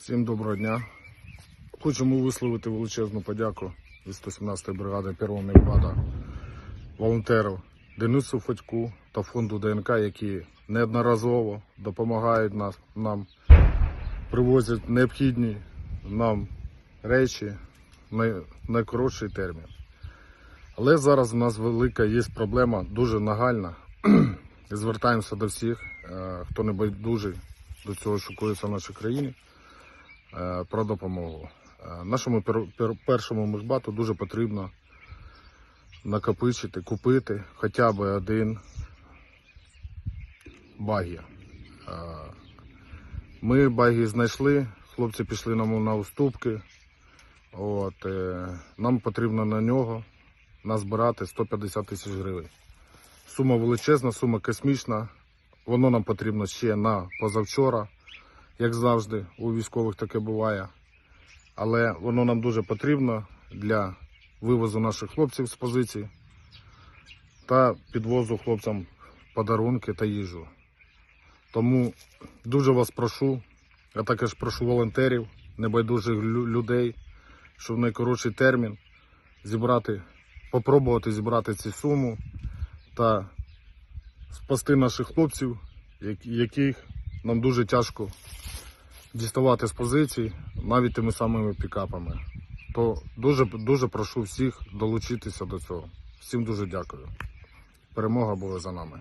Всім доброго дня. Хочемо висловити величезну подяку від 117-ї бригади первого мехбата волонтеру Денису Федьку та фонду ДНК, які неодноразово допомагають нас, нам, привозять необхідні нам речі в найкоротший термін. Але зараз у нас велика є проблема, дуже нагальна. Звертаємося до всіх, е, хто не байдужий до цього, що коїться в нашій країні про допомогу. Е, Нашому пер- пер- першому мехбату дуже потрібно накопичити, купити хоча б один багі. Е, Ми багі знайшли, хлопці пішли нам на уступки. От, е, нам потрібно на нього назбирати 150 тисяч гривень. Сума величезна, сума космічна. Воно нам потрібно ще на позавчора як завжди, у військових таке буває. Але воно нам дуже потрібно для вивозу наших хлопців з позицій та підвозу хлопцям подарунки та їжу. Тому дуже вас прошу, а також прошу волонтерів, небайдужих людей, щоб в найкоротший термін зібрати, попробувати зібрати цю суму та спасти наших хлопців, яких нам дуже тяжко діставати з позицій навіть тими самими пікапами. То дуже дуже прошу всіх долучитися до цього. Всім дуже дякую. Перемога була за нами.